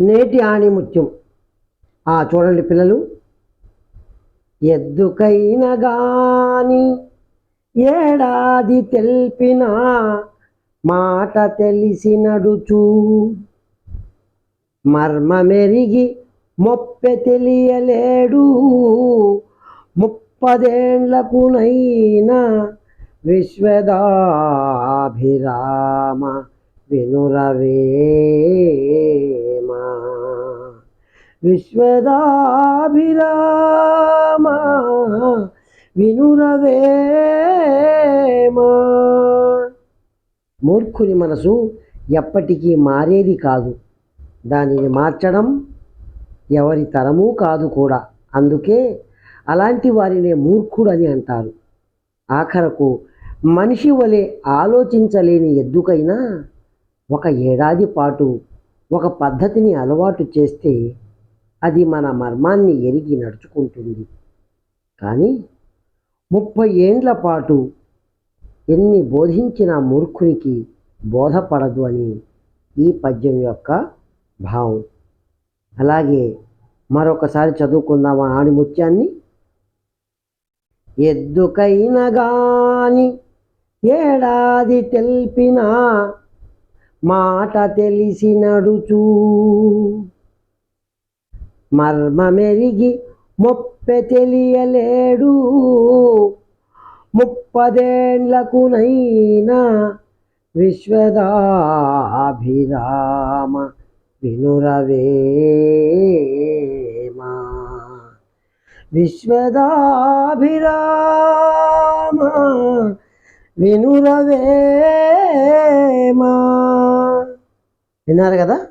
నేటి ఆణిముత్యం ఆ చూడండి పిల్లలు. ఎద్దుకైన గాని ఏడాది తెలిపిన మాట తెలిసి నడుచు మర్మమెరిగి మొప్పె తెలియలేడు. ముప్పదేండ్లకునైనా విశ్వదాభిరామ వినురవే. విశ్వదాభిరామ వినురవేమ. మూర్ఖుని మనసు ఎప్పటికీ మారేది కాదు. దానిని మార్చడం ఎవరి తరమూ కాదు కూడా. అందుకే అలాంటి వారినే మూర్ఖుడని అంటారు. ఆఖరకు మనిషి వలె ఆలోచించలేని ఎద్దుకైనా ఒక ఏడాది పాటు ఒక పద్ధతిని అలవాటు చేస్తే అది మన మర్మాన్ని ఎరిగి నడుచుకుంటుంది. కానీ ముప్పై ఏండ్ల పాటు ఎన్ని బోధించిన మూర్ఖునికి బోధపడదు అని ఈ పద్యం యొక్క భావం. అలాగే మరొకసారి చదువుకుందామా ఆణిముత్యాన్ని ఎద్దుకైన గాని ఏడాది తెలిపిన మాట తెలిసి నడుచు మర్మమెరిగి మొప్పె తెలియలేడు. ముప్పదేండ్లకునైనా విశ్వదాభిరామ వినురవేమా. విశ్వదాభిరామ వినురవేమా. విన్నారు కదా?